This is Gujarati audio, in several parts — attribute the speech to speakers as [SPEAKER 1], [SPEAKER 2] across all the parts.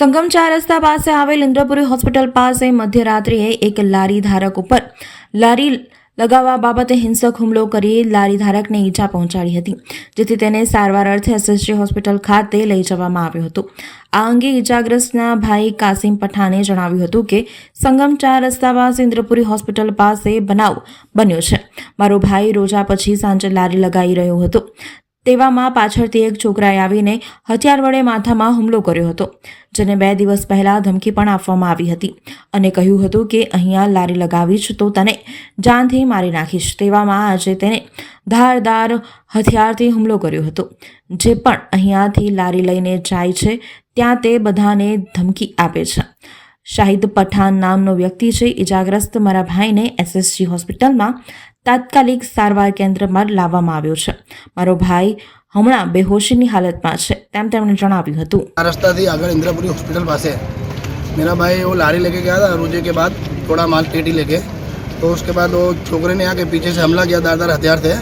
[SPEAKER 1] સંગમ ચાર રસ્તા પાસે આવેલ ઇન્દ્રપુરી હોસ્પિટલ પાસે મધ્યરાત્રિએ એક લારી ધારક ઉપર લારી લગાવવા બાબતે હિંસક હુમલો કરી લારી ધારકને ઈજા પહોંચાડી હતી, જેથી તેને સારવાર અર્થે એસએસજી હોસ્પિટલ ખાતે લઈ જવામાં આવ્યો હતો. આ અંગે ઈજાગ્રસ્તના ભાઈ કાસિમ પઠાણે જણાવ્યું હતું કે, સંગમ ચાર રસ્તા પાસે ઇન્દ્રપુરી હોસ્પિટલ પાસે બનાવ બન્યો છે. મારો ભાઈ રોજા પછી સાંજે લારી લગાવી રહ્યો હતો. તેવામાં પાછળથી એક છોકરાએ આવીને હથિયાર વડે માથામાં હુમલો કર્યો હતો, જેને બે દિવસ પહેલા ધમકી પણ આપવામાં આવી હતી અને કહ્યું હતું કે અહીંયા લારી લગાવીશ તો તને જાનથી મારી નાખીશ. તેવામાં આજે તેને ધારદાર હથિયારથી હુમલો કર્યો હતો, જે પણ અહીંયાથી લારી લઈને જાય છે, ત્યાં તે બધાને ધમકી આપે છે. શાહિદ પઠાણ નામનો વ્યક્તિ છે. ઇજાગ્રસ્ત મારા ભાઈને એસએસજી હોસ્પિટલમાં તાત્કાલિક સારવાર કેન્દ્રમાં લાવવામાં આવ્યો છે મારો ભાઈ હમણાં બેહોશીની હાલતમાં છે તેમ તેમણે જણાવ્યું હતું
[SPEAKER 2] આ રસ્તાથી આગળ इंद्रपुरी हॉस्पिटल पास है मेरा भाई वो लारी लेके गया था रोजे के बाद थोड़ा माल पेटी लेके तो उसके बाद वो छोकरे ने आके पीछे से हमला किया दारदार हथियार थे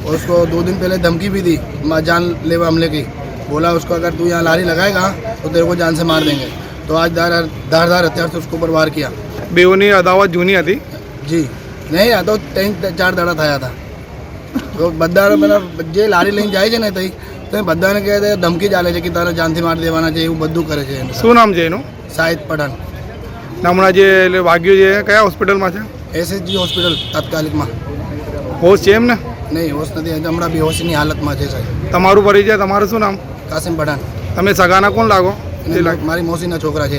[SPEAKER 2] और उसको दो दिन पहले धमकी भी दी माँ जान लेवा हमले की बोला उसको अगर तू यहाँ लारी लगाएगा तो तेरे को जान से मार देंगे तो आज दार धारदार हथियार से उसके ऊपर वार किया
[SPEAKER 3] બેઓની અદાવત જૂની હતી
[SPEAKER 2] जी નહીં આ તો ત્રણ ચાર દાડા થયા હતા તો બધા બધા જે લારી લઈને જાય છે ને તઈ તો બધાને કહે છે ધમકી ચાલે છે કે તારે જાનથી મારી દેવાના છે એવું બધું કરે છે
[SPEAKER 3] શું નામ છે એનું?
[SPEAKER 2] શાહિદ પઠાણ
[SPEAKER 3] હમણાં જે એટલે વાગ્યું છે કયા હોસ્પિટલમાં છે?
[SPEAKER 2] એસએસજી હોસ્પિટલ તાત્કાલિકમાં।
[SPEAKER 3] હોશ છે એમ ને
[SPEAKER 2] નહીં હોશ નથી હમણાં બેહોશીની હાલતમાં છે સાહેબ.
[SPEAKER 3] તમારું પરિચય તમારું શું નામ?
[SPEAKER 2] કાસિમ પઠાણ.
[SPEAKER 3] તમે સગાના કોણ લાગો?
[SPEAKER 2] મારી મોસીના છોકરા છે